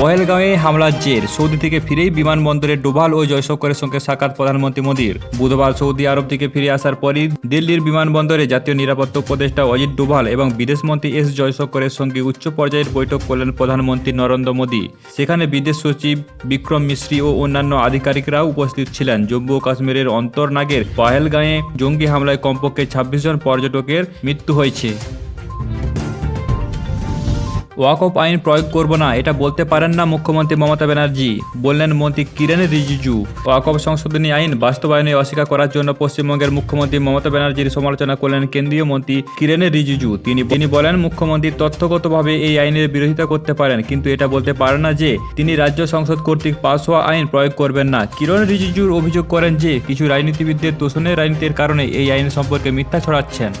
পহেলগাঁওয়ে হামলার জের। সৌদি থেকে ফিরেই বিমানবন্দরে ডোভাল ও জয়শঙ্করের সঙ্গে সাক্ষাৎ প্রধানমন্ত্রী মোদীর। বুধবার সৌদি আরব থেকে ফিরে আসার পরই দিল্লির বিমানবন্দরে জাতীয় নিরাপত্তা উপদেষ্টা অজিত ডোভাল এবং বিদেশমন্ত্রী এস জয়শঙ্করের সঙ্গে উচ্চ পর্যায়ের বৈঠক করলেন প্রধানমন্ত্রী নরেন্দ্র মোদী। সেখানে বিদেশ সচিব বিক্রম মিশ্রি ও অন্যান্য আধিকারিকরাও উপস্থিত ছিলেন। জম্মু ও কাশ্মীরের অন্তর্নাগের পাহেলগাঁয়ে জঙ্গি হামলায় কমপক্ষে ছাব্বিশ জন পর্যটকের মৃত্যু হয়েছে। ওয়াকফ আইন প্রয়োগ করব না, এটা বলতে পারেন না মুখ্যমন্ত্রী মমতা ব্যানার্জি। বললেন মন্ত্রী কিরেন রিজিজু ওয়াকফ সংশোধনী আইন বাস্তবায়নে অস্বীকার করার জন্য পশ্চিমবঙ্গের মুখ্যমন্ত্রী মমতা ব্যানার্জির সমালোচনা করলেন কেন্দ্রীয় মন্ত্রী কিরেন রিজিজু। তিনি তিনি বলেন মুখ্যমন্ত্রী তথ্যগতভাবে এই আইনের বিরোধিতা করতে পারেন, কিন্তু এটা বলতে পারেন না যে তিনি রাজ্য সংসদ কর্তৃক পাস হওয়া আইন প্রয়োগ করবেন না। কিরণ রিজিজুর অভিযোগ করেন যে কিছু রাজনীতিবিদদের তোষণের রাজনীতির কারণে এই আইন সম্পর্কে মিথ্যা ছড়াচ্ছেন।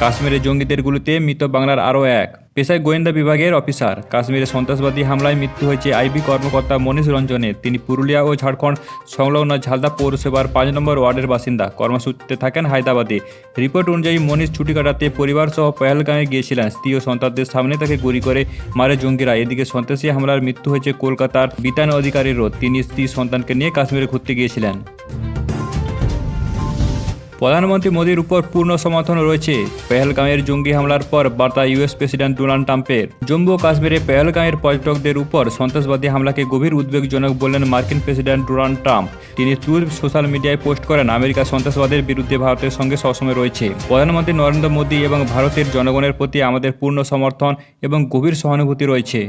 কাশ্মীরের জঙ্গিদের গুলিতে মৃত বাংলার আরও এক। পেশায় গোয়েন্দা বিভাগের অফিসার। কাশ্মীরে সন্ত্রাসবাদী হামলায় মৃত্যু হয়েছে আইবি কর্মকর্তা মনীষ রঞ্জনের। তিনি পুরুলিয়া ও ঝাড়খণ্ড সংলগ্ন ঝালদা পৌরসভার পাঁচ নম্বর ওয়ার্ডের বাসিন্দা। কর্মসূচিতে থাকেন হায়দ্রাবাদে। রিপোর্ট অনুযায়ী মনীষ ছুটি কাটাতে পরিবার সহ পহেলগাঁয়ে গিয়েছিলেন। স্ত্রী ও সন্তানদের সামনে তাকে গুলি করে মারে জঙ্গিরা। এদিকে সন্ত্রাসী হামলার মৃত্যু হয়েছে কলকাতার বিতান অধিকারীরও তিনি স্ত্রী সন্তানকে নিয়ে কাশ্মীরে ঘুরতে গিয়েছিলেন। প্রধানমন্ত্রী মোদীর উপর পূর্ণ সমর্থন রয়েছে। পেহেলগাঁওয়ের জঙ্গি হামলার পর বার্তা ইউএস প্রেসিডেন্ট ডোনাল্ড ট্রাম্পের। জম্মু কাশ্মীরে পেহেলগাঁওয়ের পর্যটকদের উপর সন্ত্রাসবাদী হামলাকে গভীর উদ্বেগজনক বললেন মার্কিন প্রেসিডেন্ট ডোনাল্ড ট্রাম্প। তিনি টুইট সোশ্যাল মিডিয়ায় পোস্ট করেন, আমেরিকা সন্ত্রাসবাদের বিরুদ্ধে ভারতের সঙ্গে সবসময় রয়েছে। প্রধানমন্ত্রী নরেন্দ্র মোদী এবং ভারতের জনগণের প্রতি আমাদের পূর্ণ সমর্থন এবং গভীর সহানুভূতি রয়েছে।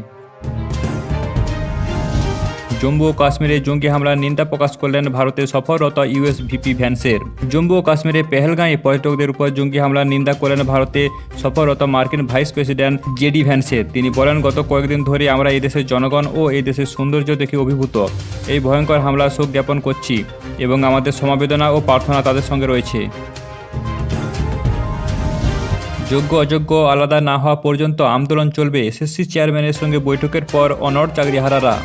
জম্মু ও কাশ্মীরে জঙ্গি হামলার নিন্দা প্রকাশ করলেন ভারতের সফররত ইউএস ভিপি ভ্যান্সের। জম্মু ও কাশ্মীরে পেহেলগাঁয়ে পর্যটকদের উপর জঙ্গি হামলার নিন্দা করলেন ভারতে সফররত মার্কিন ভাইস প্রেসিডেন্ট জেডি ভ্যান্সের। তিনি বলেন, গত কয়েকদিন ধরে আমরা এই দেশের জনগণ ও এই দেশের সৌন্দর্য দেখে অভিভূত। এই ভয়ঙ্কর হামলার শোক জ্ঞাপন করছি এবং আমাদের সমবেদনা ও প্রার্থনা তাদের সঙ্গে রয়েছে। যোগ্য অযোগ্য আলাদা না হওয়া পর্যন্ত আন্দোলন চলবে। এসএসসি চেয়ারম্যানের সঙ্গে বৈঠকের পর অনড় চাকরিহারারা।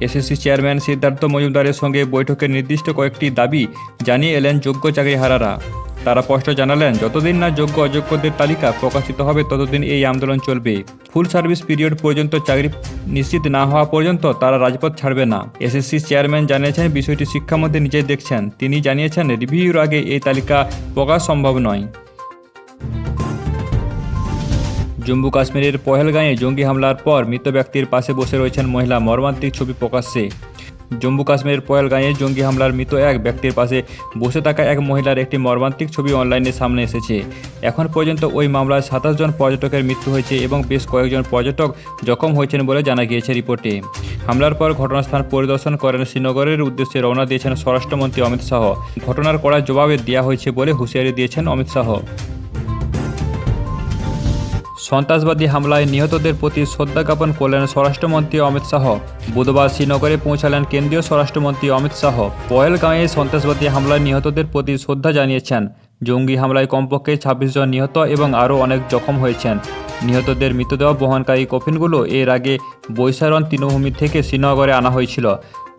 এসএসসি চেয়ারম্যান সিদ্ধার্থ মজুমদারের সঙ্গে বৈঠকে নির্দিষ্ট কয়েকটি দাবি জানিয়ে এলেন যোগ্য চাকরিহারারা। তারা স্পষ্ট জানালেন, যতদিন না যোগ্য অযোগ্যদের তালিকা প্রকাশিত হবে, ততদিন এই আন্দোলন চলবে। ফুল সার্ভিস পিরিয়ড পর্যন্ত চাকরি নিশ্চিত না হওয়া পর্যন্ত তারা রাজপথ ছাড়বে না। এসএসসি চেয়ারম্যান জানিয়েছেন, বিষয়টি শিক্ষামন্ত্রী নিজেই দেখছেন। তিনি জানিয়েছেন, রিভিউর আগে এই তালিকা প্রকাশ সম্ভব নয়। জম্মু কাশ্মীরের পহেলগাঁয়ে জঙ্গি হামলার পর মৃত ব্যক্তির পাশে বসে রয়েছেন মহিলা, মর্মান্তিক ছবি প্রকাশ্যে। জম্মু কাশ্মীরের পহেলগাঁয়ে জঙ্গি হামলার মৃত এক ব্যক্তির পাশে বসে থাকা এক মহিলার একটি মর্মান্তিক ছবি অনলাইনে সামনে এসেছে। এখন পর্যন্ত ওই মামলায় সাতাশ জন পর্যটকের মৃত্যু হয়েছে এবং বেশ কয়েকজন পর্যটক জখম হয়েছেন বলে জানা গিয়েছে রিপোর্টে। হামলার পর ঘটনাস্থান পরিদর্শন করেন শ্রীনগরের উদ্দেশ্যে রওনা দিয়েছেন স্বরাষ্ট্রমন্ত্রী অমিত শাহ। ঘটনার কড়া জবাবে দেওয়া হয়েছে বলে হুঁশিয়ারি দিয়েছেন অমিত শাহ। সন্ত্রাসবাদী হামলায় নিহতদের প্রতি শ্রদ্ধা জ্ঞাপন করলেন স্বরাষ্ট্রমন্ত্রী অমিত শাহ। বুধবার শ্রীনগরে পৌঁছালেন কেন্দ্রীয় স্বরাষ্ট্রমন্ত্রী অমিত শাহ। পয়েলগাঁয়ে সন্ত্রাসবাদী হামলায় নিহতদের প্রতি শ্রদ্ধা জানিয়েছেন। জঙ্গি হামলায় কমপক্ষে ছাব্বিশ জন নিহত এবং আরও অনেক জখম হয়েছেন। নিহতদের মৃতদেহ বহনকারী কফিনগুলো এর আগে বৈশারণ তৃণভূমি থেকে শ্রীনগরে আনা হয়েছিল,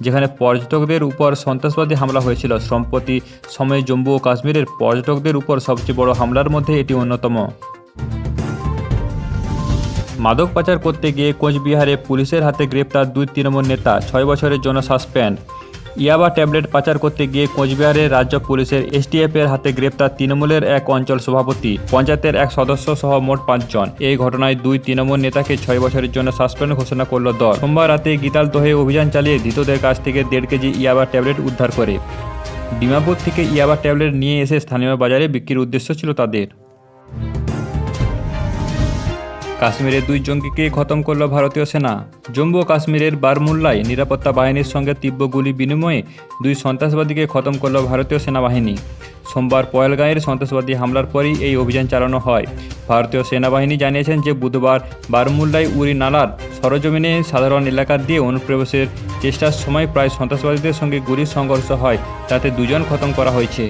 যেখানে পর্যটকদের উপর সন্ত্রাসবাদী হামলা হয়েছিল। সম্প্রতি সময়ে জম্মু ও কাশ্মীরের পর্যটকদের উপর সবচেয়ে বড় হামলার মধ্যে এটি অন্যতম। মাদক পাচার করতে গিয়ে কোচবিহারে পুলিশের হাতে গ্রেপ্তার দুই তৃণমূল নেতা, ছয় বছরের জন্য সাসপেন্ড। ইয়াবা ট্যাবলেট পাচার করতে গিয়ে কোচবিহারের রাজ্য পুলিশের এসটিএফের হাতে গ্রেপ্তার তৃণমূলের এক অঞ্চল সভাপতি, পঞ্চায়েতের এক সদস্য সহ মোট পাঁচজন। এই ঘটনায় দুই তৃণমূল নেতাকে ছয় বছরের জন্য সাসপেন্ড ঘোষণা করল দল। সোমবার রাতে গীতালদহে অভিযান চালিয়ে ধৃতদের কাছ থেকে দেড় কেজি ইয়াবা ট্যাবলেট উদ্ধার করে। ডিমাপুর থেকে ইয়াবা ট্যাবলেট নিয়ে এসে স্থানীয় বাজারে বিক্রির উদ্দেশ্য ছিল তাদের। কাশ্মীরে দুই জঙ্গিকে খতম করল ভারতীয় সেনা? জম্মু ও কাশ্মীরের বারমুল্লায় নিরাপত্তা বাহিনীর সঙ্গে তীব্র গুলি বিনিময়ে দুই সন্ত্রাসবাদীকে খতম করল ভারতীয় সেনাবাহিনী। সোমবার পয়েলগাঁয়ের সন্ত্রাসবাদী হামলার পরই এই অভিযান চালানো হয়। ভারতীয় সেনাবাহিনী জানিয়েছেন যে বুধবার বারমুল্লায় উরি নালার সরজমিনে সাধারণ এলাকা দিয়ে অনুপ্রবেশের চেষ্টার সময় প্রায় সন্ত্রাসবাদীদের সঙ্গে গুলির সংঘর্ষ হয়, তাতে দুজন খতম করা হয়েছে।